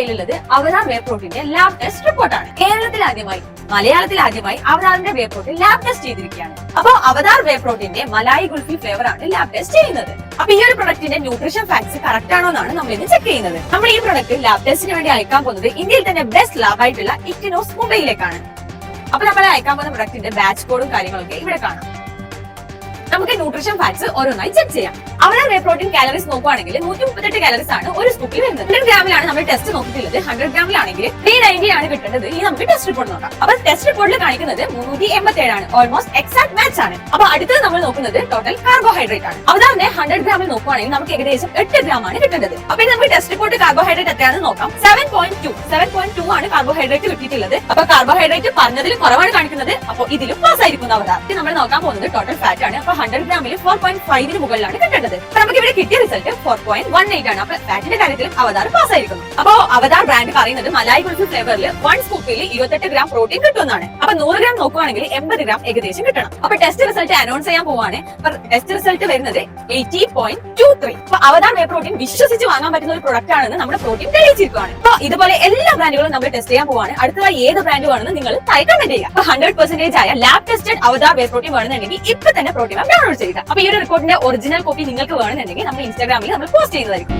കയ്യിലുള്ളത് അവതാർ വേ പ്രോട്ടീന്റെ lab test റിപ്പോർട്ടാണ് കേരളത്തിൽ ആദ്യമായി മലയാളത്തിൽ ആദ്യമായി അവതാറിന്റെ വേ പ്രോട്ടീൻ ലാബ് ടെസ്റ്റ് ചെയ്തിരിക്കുകയാണ്. അപ്പോൾ അവതാർ വേപ്രോട്ടിന്റെ മലായി ഗുൾഫി ഫ്ലേവർ ആണ് ലാബ് ടെസ്റ്റ് ചെയ്യുന്നത്. അപ്പൊ ഈ ഒരു പ്രൊഡക്റ്റിന്റെ ന്യൂട്രീഷൻ ഫാക്ട്സ് കറക്റ്റ് ആണോ എന്നാണ് നമ്മൾ ഇന്ന് ചെക്ക് ചെയ്യുന്നത്. നമ്മൾ ഈ പ്രൊഡക്റ്റ് ലാബ് ടെസ്റ്റിന് വേണ്ടി അയക്കാൻ പോകുന്നത് ഇന്ത്യയിൽ തന്നെ ബെസ്റ്റ് ലാബ് ആയിട്ടുള്ള ഇക്കിനോസ് മുംബൈയിലേക്കാണ്. അപ്പൊ നമ്മൾ അയക്കാൻ പോകുന്ന പ്രൊഡക്റ്റിന്റെ ബാച്ച് കോഡും കാര്യങ്ങളൊക്കെ ഇവിടെ കാണാം. നമുക്ക് ന്യൂട്രീഷൻ ഫാക്ട്സ് ഓരോന്നായി ചെക്ക് ചെയ്യാം. അവിടെ വേ പ്രോട്ടീൻ കാലറീസ് നോക്കുവാണെങ്കിൽ നൂറ്റി മുപ്പത്തെട്ട് കാലറീസ് ആണ് ഒരു സ്കൂപ്പിൽ വരുന്നത്. ഹൺഡ്രഡ് ഗ്രാമിലാണ് നമ്മൾ ടെസ്റ്റ് നോക്കിയിട്ടുള്ളത്. ഹൺഡ്രഡ് ഗ്രാമിലാണെങ്കിൽ ത്രീ നയന്റി ആണ് കിട്ടുന്നത് ഈ നമുക്ക് ടെസ്റ്റ് റിപ്പോർട്ട് നോക്കാം. അപ്പൊ ടെസ്റ്റ് റിപ്പോർട്ടിൽ കാണിക്കുന്നത് മുന്നൂറ്റി എൺപത്തി ഏഴാണ് ഓൾമോസ്റ്റ് എക്സാക്ട് മാച്ച് ആണ്. അപ്പൊ അടുത്തത് നമ്മൾ നോക്കുന്നത് ടോട്ടൽ കാർബോഹൈഡ്രേറ്റ് ആണ്. അവിടെ ഹൺഡ്രഡ് ഗ്രാമിൽ നോക്കുവാണെങ്കിൽ നമുക്ക് ഏകദേശം എട്ട് ഗ്രാം ആണ് കിട്ടുന്നത് അപ്പൊ നമുക്ക് ടെസ്റ്റ് റിപ്പോർട്ട് കാർബോഹൈഡ്രേറ്റ് എത്രയാണെന്ന് നോക്കാം. Seven point two seven point two ആണ് കാർബോഹൈഡ്രേറ്റ് കിട്ടിയിട്ടുള്ളത്. അപ്പൊ കാർബോഹൈഡ്രേറ്റ് പറഞ്ഞതിൽ കുറവാണ് കാണിക്കുന്നത്. അപ്പൊ ഇതിലും പാസ് ആയിരിക്കും അവതാർ നമ്മൾ നോക്കാൻ പോകുന്നത് ടോട്ടൽ ഫാറ്റ് ആണ്. അപ്പൊ ഹൺഡ്രഡ് ഗ്രാമിൽ ഫോർ പോയിന്റ് ഫൈവിന് മുകളിലാണ് കിട്ടേണ്ടത്. നമുക്ക് ഇവിടെ കിട്ടിയ result four point one eight ആണ്. അപ്പൊ ഫാറ്റിന്റെ കാര്യത്തിൽ അവതാർ പാസ് ആയിരിക്കുന്നു. അപ്പൊ അവതാർ ബ്രാൻഡ് പറയുന്നത് മലായി കുൽഫി ഫ്ലേവറിൽ വൺ സ്കൂപ്പിൽ ഇരുപത്തെട്ട് ഗ്രാം പ്രോട്ടീൻ കിട്ടുന്നതാണ് അപ്പൊ നൂറ് ഗ്രാം നോക്കുവാണെങ്കിൽ എൺപത് ഗ്രാം ഏകദേശം കിട്ടണം. അപ്പൊ ടെസ്റ്റ് റിസൾട്ട് അനൗൺസ് ചെയ്യാൻ പോവാണ്. ടെസ്റ്റ് റിസൾട്ട് വരുന്നത് എയ്റ്റി പോയിന്റ് ടു ത്രീ അപ്പൊ അവതാർ വേ പ്രോട്ടീൻ വിശ്വസിച്ച് വാങ്ങാൻ പറ്റുന്ന ഒരു പ്രൊഡക്റ്റ് ആണെന്ന് നമ്മുടെ പ്രോട്ടീൻ തെളിയിച്ചിരിക്കുകയാണ് അപ്പൊ ഇതുപോലെ എല്ലാ ബ്രാൻഡുകളും നമ്മൾ ടെസ്റ്റ് ചെയ്യാൻ പോവാണ്. അടുത്തതായി ഏത് ബ്രാൻഡ് വേണമെന്ന് നിങ്ങൾ താഴെ കമന്റ് ചെയ്യുക. അപ്പൊ ഹൺഡ്രഡ് പെർസെന്റേജ് ആയ lab tested Avvatar base protein വേണമെന്നുണ്ടെങ്കിൽ ഇപ്പൊ തന്നെ പ്രോട്ടീൻ ഡൗൺലോഡ് ചെയ്യുക. അപ്പൊ ഈ ഒരു റിപ്പോർട്ടിന്റെ ഒറിജിനൽ കോപ്പി നിങ്ങൾക്ക് വേണമെന്നുണ്ടെങ്കിൽ നമ്മൾ ഇൻസ്റ്റാഗ്രാമിൽ നമ്മൾ പോസ്റ്റ് available.